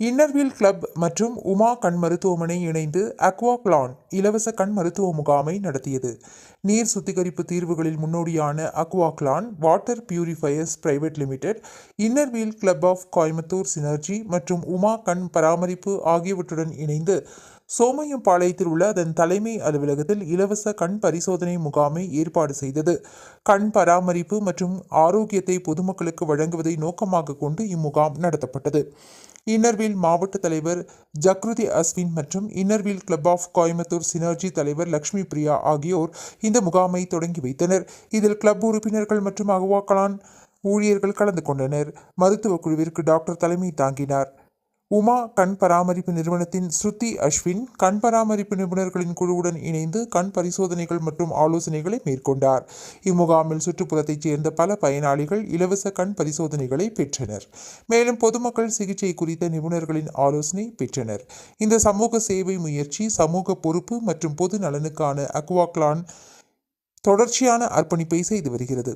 Inner Wheel club மற்றும் உமா கண் மருத்துவமனை இணைந்து அக்வாக்லான் இலவச கண் மருத்துவ முகாமை நடத்தியது. நீர் சுத்திகரிப்பு தீர்வுகளில் முன்னோடியான Aquaclan water purifiers private limited Inner Wheel Club of Coimbatore Synergy மற்றும் உமா கண் பராமரிப்பு ஆகியவற்றுடன் இணைந்து சோமையம்பாளையத்தில் உள்ள அதன் தலைமை அலுவலகத்தில் இலவச கண் பரிசோதனை முகாமை ஏற்பாடு செய்தது. கண் பராமரிப்பு மற்றும் ஆரோக்கியத்தை பொதுமக்களுக்கு வழங்குவதை நோக்கமாக கொண்டு இம்முகாம் நடத்தப்பட்டது. இன்னர்வீல் மாவட்ட தலைவர் ஜக்ருதி அஸ்வின் மற்றும் Inner Wheel Club of Coimbatore Synergy தலைவர் லக்ஷ்மி பிரியா ஆகியோர் இந்த முகாமை தொடங்கி வைத்தனர். இதில் கிளப் உறுப்பினர்கள் மற்றும் அகுவாக்கலான் ஊழியர்கள் கலந்து கொண்டனர். மருத்துவ குழுவிற்கு டாக்டர் தலைமை தாங்கினார். உமா கண் பராமரிப்பு நிறுவனத்தின் ஸ்ருதி அஸ்வின் கண் பராமரிப்பு நிபுணர்களின் குழுவுடன் இணைந்து கண் பரிசோதனைகள் மற்றும் ஆலோசனைகளை மேற்கொண்டார். இம்முகாமில் சுற்றுப்புறத்தைச் சேர்ந்த பல பயனாளிகள் இலவச கண் பரிசோதனைகளை பெற்றனர். மேலும் பொதுமக்கள் சிகிச்சை குறித்த நிபுணர்களின் ஆலோசனை பெற்றனர். இந்த சமூக சேவை முயற்சி சமூக பொறுப்பு மற்றும் பொது நலனுக்கான அக்வாக்லான் தொடர்ச்சியான அர்ப்பணிப்பை செய்து வருகிறது.